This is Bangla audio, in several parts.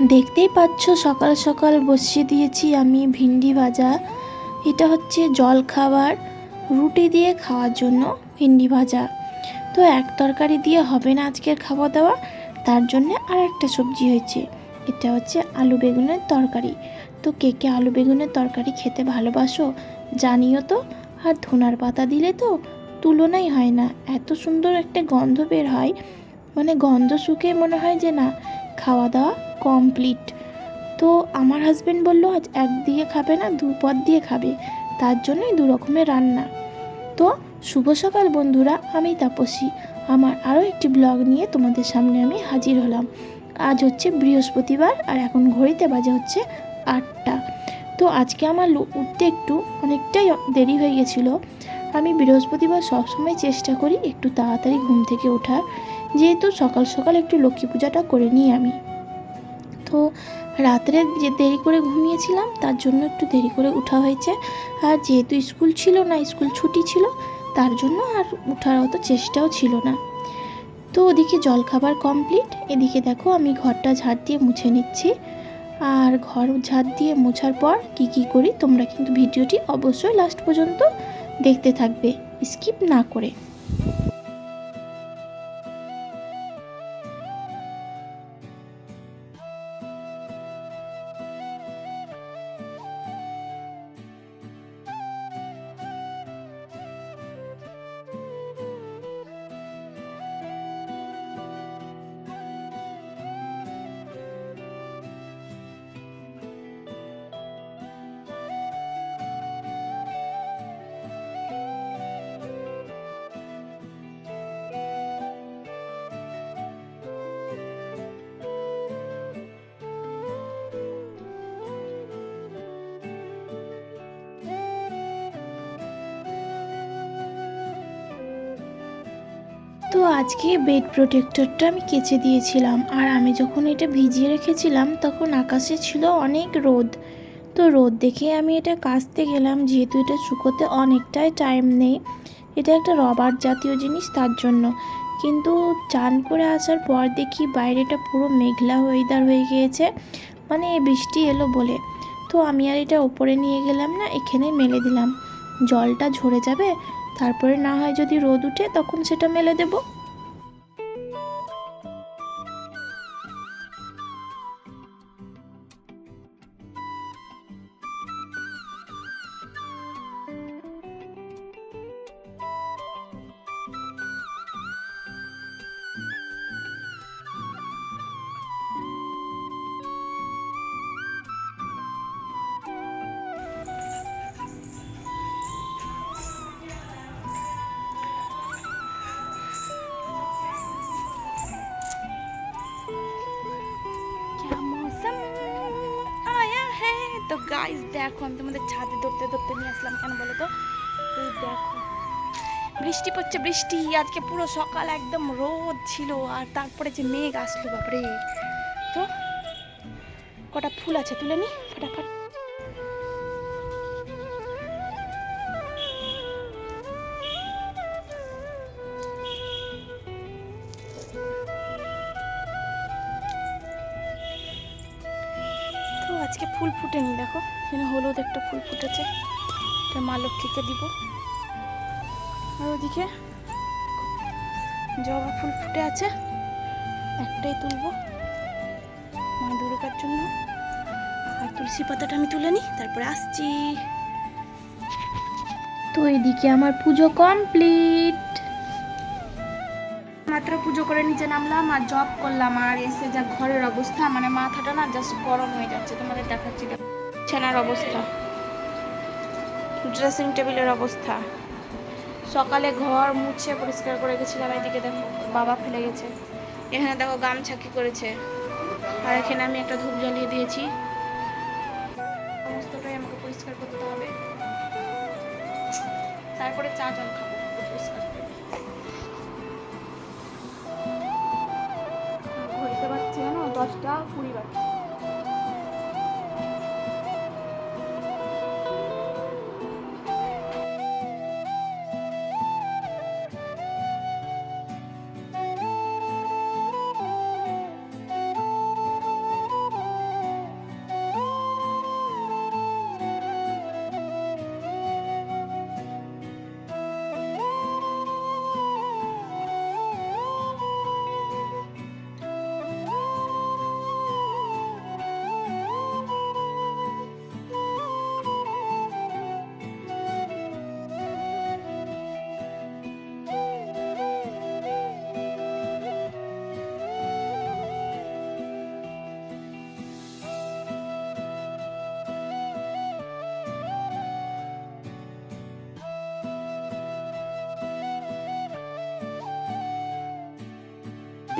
দেখতেই পাচ্ছ, সকাল সকাল বসিয়ে দিয়েছি আমি ভিন্ডি ভাজা। এটা হচ্ছে জল খাবার রুটি দিয়ে খাওয়ার জন্য ভিন্ডি ভাজা। তো এক তরকারি দিয়ে হবে না আজকের খাওয়া দাওয়া তার জন্যে আর একটা সবজি হয়েছে। এটা হচ্ছে আলু বেগুনের তরকারি। তো কে কে আলু বেগুনের তরকারি খেতে ভালোবাসো জানিও তো, আর ধনার পাতা দিলে তো তুলনাই হয় না। এত সুন্দর একটা গন্ধ বের হয় মানে গন্ধ শুকে মনে হয় যে না খাওয়া দাওয়া কমপ্লিট তো আমার হাজব্যান্ড বলল, আজ একদিকে খাবে না, দু পদ দিয়ে খাবে। তার জন্যই দু রকমের রান্না। তো শুভ সকাল বন্ধুরা, আমি তাপসী। আমার আরও একটি ব্লগ নিয়ে তোমাদের সামনে আমি হাজির হলাম। আজ হচ্ছে বৃহস্পতিবার আর এখন ঘড়িতে বাজে হচ্ছে আটটা। তো আজকে আমার উঠতে একটু অনেকটাই দেরি হয়ে গেছিল। আমি বৃহস্পতিবার সবসময় চেষ্টা করি একটু তাড়াতাড়ি ঘুম থেকে ওঠার। যেহেতু সকাল সকাল একটু লক্ষ্মী পূজাটা করে নিই আমি। তো রাত্রে যে দেরি করে ঘুমিয়েছিলাম, তার জন্য একটু দেরি করে উঠা হয়েছে। আর যেহেতু স্কুল ছিল না, স্কুল ছুটি ছিল, তার জন্য আর উঠার অত চেষ্টাও ছিল না। তো ওদিকে জলখাবার কমপ্লিট এদিকে দেখো আমি ঘরটা ঝাড় দিয়ে মুছে নিচ্ছি। আর ঘর ঝাড় দিয়ে মোছার পর কি কি করি, তোমরা কিন্তু ভিডিওটি অবশ্যই লাস্ট পর্যন্ত দেখতে থাকবে। স্কিপ না করে। আজকে বেড প্রোটেক্টরটা আমি কেচে দিয়েছিলাম আর আমি যখন এটা ভিজিয়ে রেখেছিলাম তখন আকাশে ছিল অনেক রোদ। তো রোদ দেখে আমি এটা কাচতে গেলাম, যেহেতু এটা শুকোতে অনেকটাই টাইম নেই। এটা একটা রবার জাতীয় জিনিস তার জন্য। কিন্তু চান করে আসার পর দেখি বাইরেটা পুরো মেঘলা ওয়েদার হয়ে গিয়েছে মানে বৃষ্টি এলো বলে। তো আমি আর এটা ওপরে নিয়ে গেলাম না, এখানে মেলে দিলাম। জলটা ঝরে যাবে, তারপরে না হয় যদি রোদ উঠে তখন সেটা মেলে দেবো। তো গাইস দেখো, আমি তোমাদের ছাদে ধরতে ধরতে নিয়ে আসলাম কেন বলো তো? এই দেখো, বৃষ্টি পড়ছে, বৃষ্টি। আজকে পুরো সকাল একদম রোদ ছিল, আর তারপরে যে মেঘ আসলো, বাপরে। তো কটা ফুল আছে তুলে নি। আজকে ফুল ফুটেনি, দেখো। এখানে হলুদ একটা ফুল ফুটেছে। এটা মা লক্ষ্মীকে দিব। আর ওদিকে জবা ফুল ফুটে আছে। একটাই তুলবো মা দুর্গার জন্য। আর তুলসী পাতাটা আমি তুলে নিই, তারপরে আসছি। তো এদিকে আমার পুজো কমপ্লিট। মাত্র পুজো করে নিচে নামলাম আর জব করলাম আর এসে যা ঘরের অবস্থা মানে মাথাটা না জাস্ট গরম হয়ে যাচ্ছে। তোমাদের দেখাচ্ছি দেখো। বিছানার অবস্থা। ড্রেসিং টেবিলের অবস্থা। সকালে ঘর মুছে পরিষ্কার করে গেছিলাম, এদিকে দেখো বাবা ফেলে গেছে। এখানে দেখো গামছা কি করেছে। আর এখানে আমি একটা ধূপ জ্বালিয়ে দিয়েছি। সমস্তটাই আমাকে পরিষ্কার করতে হবে। তারপরে চা জল খাব। বাজছে জানো? দশটা কুড়ি বাজছে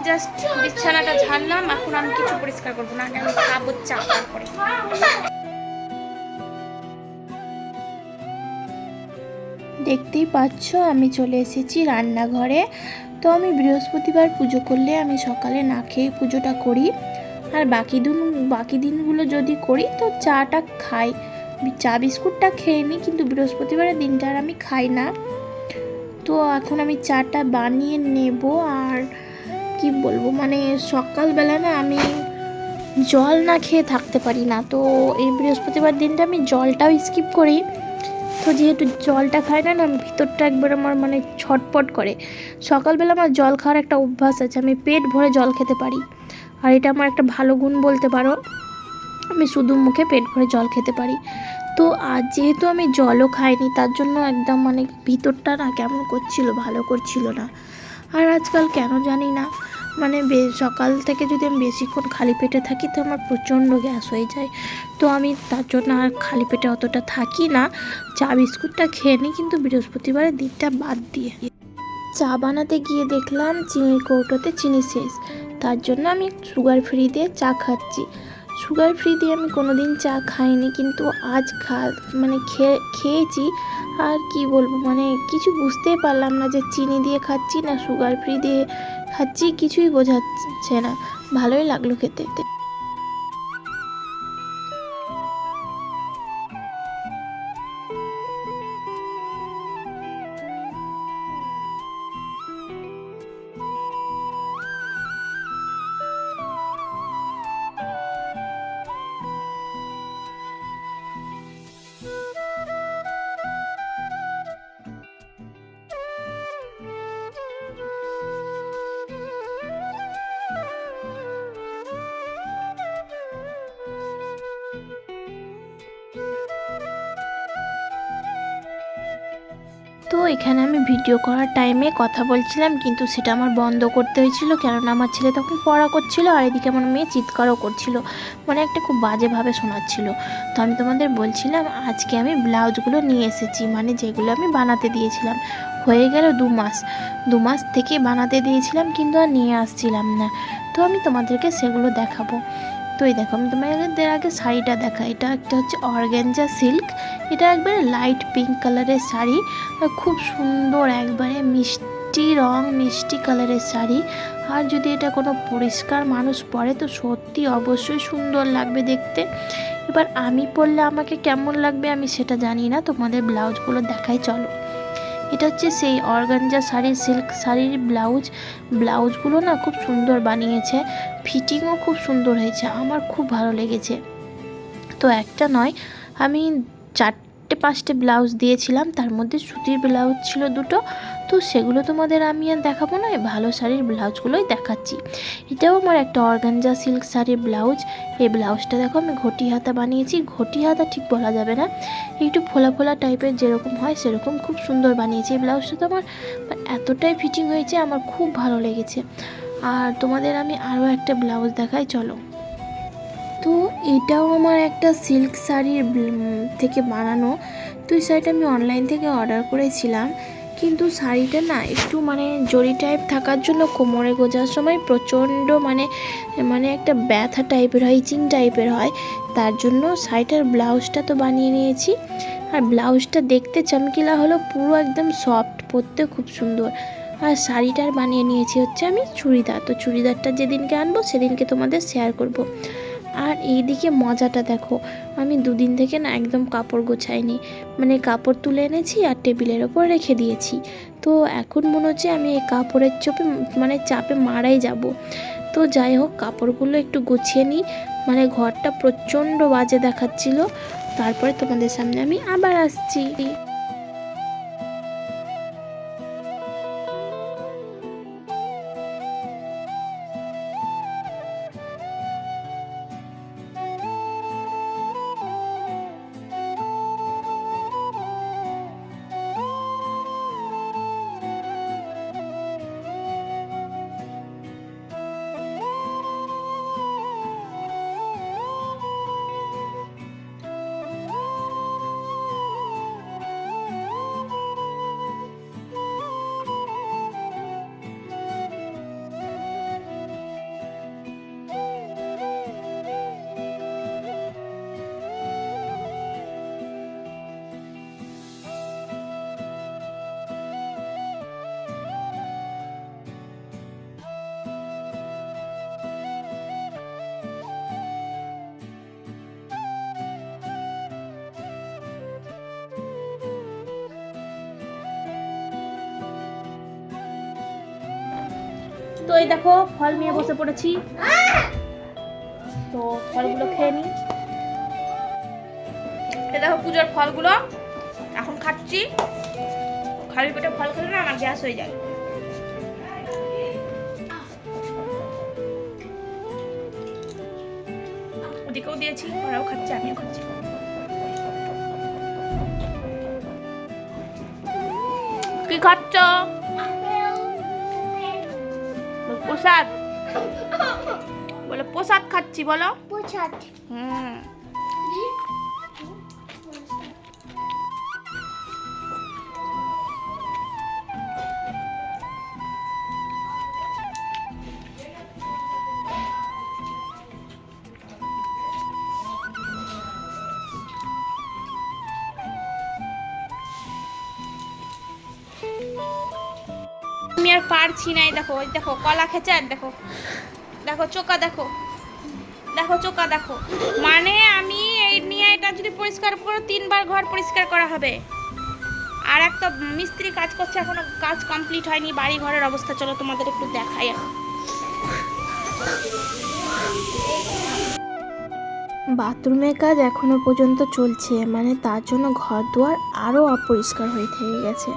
জাস্ট বিছানাটা ঝাড়লাম, এখন আমি কিছু পরিষ্কার করব না আমি খাব চা তারপরে দেখতেই পাচ্ছ, আমি চলে এসেছি রান্নাঘরে। তো আমি বৃহস্পতিবার পুজো করলে আমি সকালে না খেয়ে পুজোটা করি। আর বাকি দিন, বাকি দিনগুলো যদি করি, তো চাটা খাই। চা বিস্কুটটা খেয়ে নিই, কিন্তু বৃহস্পতিবারের দিনটা আর আমি খাই না। তো এখন আমি চাটা বানিয়ে নেব, আর কি বলব? মানে সকালবেলা না আমি জল না খেয়ে থাকতে পারি না। তো এই বৃহস্পতিবার দিনটা আমি জলটাও স্কিপ করি। তো যেহেতু জলটা খাই না না ভিতরটা একবার আমার মানে ছটপট করে। সকালবেলা আমার জল খাওয়ার একটা অভ্যাস আছে, আমি পেট ভরে জল খেতে পারি। আর এটা আমার একটা ভালো গুণ বলতে পারো, আমি শুধু মুখে পেট ভরে জল খেতে পারি। তো আজ যেহেতু আমি জলও খাইনি, তার জন্য একদম মানে ভিতরটা না কেমন করছিল, ভালো করছিল না। আর আজকাল কেন জানি না। মানে সকাল থেকে যদি আমি বেশিক্ষণ খালি পেটে থাকি তো আমার প্রচণ্ড গ্যাস হয়ে যায়। তো আমি তার জন্য আর খালি পেটে অতটা থাকি না। চা বিস্কুটটা খেয়ে নিই কিন্তু বৃহস্পতিবারের দিনটা বাদ দিয়ে। চা বানাতে গিয়ে দেখলাম চিনির কৌটোতে চিনি শেষ। তার জন্য আমি সুগার ফ্রি দিয়ে চা খাচ্ছি। সুগার ফ্রি দিয়ে আমি কোনো দিন চা খাইনি কিন্তু আজ খা মানে খেয়ে খেয়েছি। আর কি বলব মানে কিছু বুঝতেই পারলাম না যে চিনি দিয়ে খাচ্ছি না সুগার ফ্রি দিয়ে খাচ্ছি কিছুই বোঝাচ্ছে না। ভালোই লাগল খেতে। তো এখানে আমি ভিডিও করার টাইমে কথা বলছিলাম, কিন্তু সেটা আমার বন্ধ করতে হয়েছিল, কেননা আমার ছেলে তখন পড়া করছিল আর এদিকে আমার মেয়ে চিৎকারও করছিল। মানে একটা খুব বাজেভাবে শোনাচ্ছিল। তো আমি তোমাদের বলছিলাম, আজকে আমি ব্লাউজগুলো নিয়ে এসেছি মানে যেগুলো আমি বানাতে দিয়েছিলাম। হয়ে গেল দু মাস। দু মাস থেকে বানাতে দিয়েছিলাম, কিন্তু আর নিয়ে আসছিলাম না। তো আমি তোমাদেরকে সেগুলো দেখাবো। তো এই দেখো, আমি তোমাদের আগে শাড়িটা দেখা এটা একটা হচ্ছে অর্গ্যাঞ্জা সিল্ক। এটা একবারে লাইট পিঙ্ক কালারের শাড়ি। খুব সুন্দর একবারে মিষ্টি রং, মিষ্টি কালারের শাড়ি। আর যদি এটা কোনো পরিষ্কার মানুষ পরে, তো সত্যি অবশ্যই সুন্দর লাগবে দেখতে। এবার আমি পরলে আমাকে কেমন লাগবে আমি সেটা জানি না। তোমাদের ব্লাউজগুলো দেখাই, চলো। এটা হচ্ছে সেই অর্গানজা শাড়ির সিল্ক শাড়ির ব্লাউজ। ব্লাউজগুলো না খুব সুন্দর বানিয়েছে। ফিটিংও খুব সুন্দর হয়েছে। আমার খুব ভালো লেগেছে। তো একটা নয়, আমি চারটে পাঁচটে ব্লাউজ দিয়েছিলাম। তার মধ্যে সুতির ব্লাউজ ছিল দুটো। তো সেগুলো তোমাদের আমি আর দেখাবো না ভালো শাড়ির ব্লাউজগুলোই দেখাচ্ছি। এটাও আমার একটা অর্গানজা সিল্ক শাড়ির ব্লাউজ। এই ব্লাউজটা দেখো, আমি ঘটি হাতা বানিয়েছি। ঘটি হাতা ঠিক বলা যাবে না। একটু ফোলা ফোলা টাইপের যেরকম হয় সেরকম খুব সুন্দর বানিয়েছি। এই ব্লাউজটা তো আমার এতটাই ফিটিং হয়েছে, আমার খুব ভালো লেগেছে। আর তোমাদের আমি আরও একটা ব্লাউজ দেখাই, চলো। তো এটাও আমার একটা সিল্ক শাড়ির থেকে বানানো। তো এই শাড়িটা আমি অনলাইন থেকে অর্ডার করেছিলাম। কিন্তু শাড়িটা না একটু মানে জরি টাইপ থাকার জন্য কোমরে গোজার সময় প্রচণ্ড মানে মানে একটা ব্যথা টাইপের হয় ইচিং টাইপের হয়। তার জন্য শাড়িটার ব্লাউজটা তো বানিয়ে নিয়েছি। আর ব্লাউজটা দেখতে চমকিলা হলো, পুরো একদম সফট পরতে খুব সুন্দর। আর শাড়িটার বানিয়ে নিয়েছি হচ্ছে আমি চুড়িদার। তো চুড়িদারটা যেদিনকে আনব, সেদিনকে তোমাদের শেয়ার করব। আর এইদিকে মজাটা দেখো, আমি দুদিন থেকে না একদম কাপড় গোছাইনি। মানে কাপড় তুলে এনেছি আর টেবিলের ওপর রেখে দিয়েছি। তো এখন মনে হচ্ছে আমি এই কাপড়ের চোপে মানে চাপে মারাই যাব। তো যাই হোক, কাপড়গুলো একটু গুছিয়ে নিই। মানে ঘরটা প্রচণ্ড বাজে দেখাচ্ছিল। তারপরে তোমাদের সামনে আমি আবার আসছি। তো এই দেখো, ফল নিয়ে বসে পড়েছি। তো ফলগুলো খেয়ে নিই দেখো পুজোর ফলগুলো, এখন খাচ্ছি। খালি পেটে ফল খেলে না আমার গ্যাস হয়ে যায়। ওদিকেও দিয়েছি, ওরাও খাচ্ছে, আমিও খাচ্ছি। কি খাচ্ছ? প্রসাদ। বলো প্রসাদ খাচ্ছি বলো। প্রসাদ। হুম। আর পারছি না এই দেখো ওই দেখো কলা খেছে আর দেখো। দেখো, চোকা, দেখো। দেখো, চোকা, দেখো। মানে আমি এই নিয়ে এটা যদি পরিষ্কার করো, তিনবার ঘর পরিষ্কার করা হবে। আর একটা মিস্ত্রি কাজ করছে, এখনও কাজ কমপ্লিট হয়নি, বাড়ি ঘরের অবস্থা, চলো তোমাদের একটু দেখাই। বাথরুমের কাজ এখনও পর্যন্ত চলছে মানে তার জন্য ঘর দুয়ার আরও অপরিষ্কার হয়ে থেকে গেছে।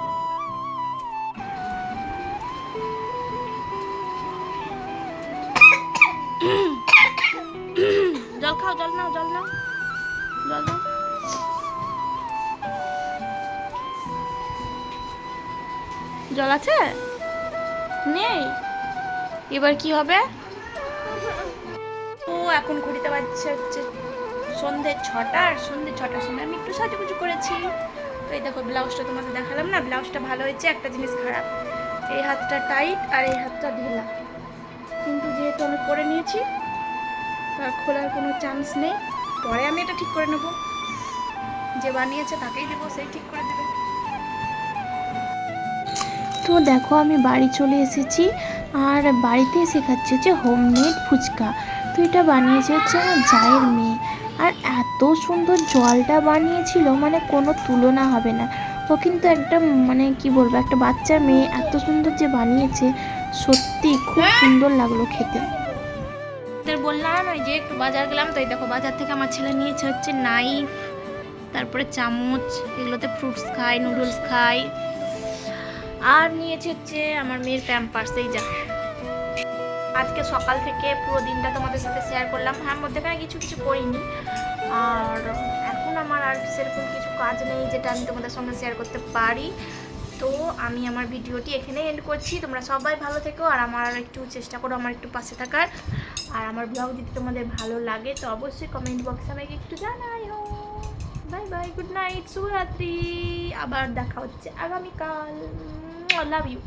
জল খাও, জল নাও জল নাও। জল নাও। জল আছে? নেই। এবার কি হবে? ও, এখন ঘুরিতে বাজছে হচ্ছে সন্ধে ছটা, আর সন্ধে ছটার সময় আমি একটু সাজুগুজু করেছি। তো এই দেখো, ব্লাউজটা তোমাকে দেখালাম না? ব্লাউজটা ভালো হয়েছে, একটা জিনিস খারাপ। এই হাতটা টাইট আর এই হাতটা ঢিলা। কিন্তু যেহেতু আমি করে নিয়েছি, তার খোলার কোনো চান্স নেই। পরে আমি এটা ঠিক করে নেব। যে বানিয়েছে তাকেই দেবো, সেই ঠিক করে দেবে। তো দেখো, আমি বাড়ি চলে এসেছি, আর বাড়িতে এসে খাচ্ছি হচ্ছে হোমমেড ফুচকা। তো এটা বানিয়েছে হচ্ছে আমার জায়ের মেয়ে। আর এত সুন্দর জলটা বানিয়েছিল মানে কোনো তুলনা হবে না। ও কিন্তু একটা মানে কি বলব, একটা বাচ্চা মেয়ে, এত সুন্দর যে বানিয়েছে। সত্যি খুব সুন্দর লাগল খেতে। তোর বললাম ওই যে একটু বাজার গেলাম তো এই দেখো বাজার থেকে আমার ছেলে নিয়েছে হচ্ছে নাইফ তারপরে চামচ এগুলোতে ফ্রুটস খাই নুডলস খাই আর নিয়েছে হচ্ছে আমার মেয়ের প্যাম্পার্স এই যা। আজকে সকাল থেকে পুরো দিনটা তোমাদের সাথে শেয়ার করলাম। হ্যাঁ মধ্যেখানে কিছু কিছু করিনি। আর এখন আমার আর সেরকম কিছু কাজ নেই যেটা আমি তোমাদের সঙ্গে শেয়ার করতে পারি। তো আমি আমার ভিডিওটি এখানে এন্ড করছি। তোমরা সবাই ভালো থেকো আর আমার একটু চেষ্টা করো আমার একটু পাশে থাকার। আর আমার ব্লগ যদি তোমাদের ভালো লাগে তো অবশ্যই কমেন্ট বক্সে আমাকে একটু জানাই হো বাই বাই গুড নাইট শুভরাত্রি। আবার দেখা হচ্ছে আগামীকাল। Love you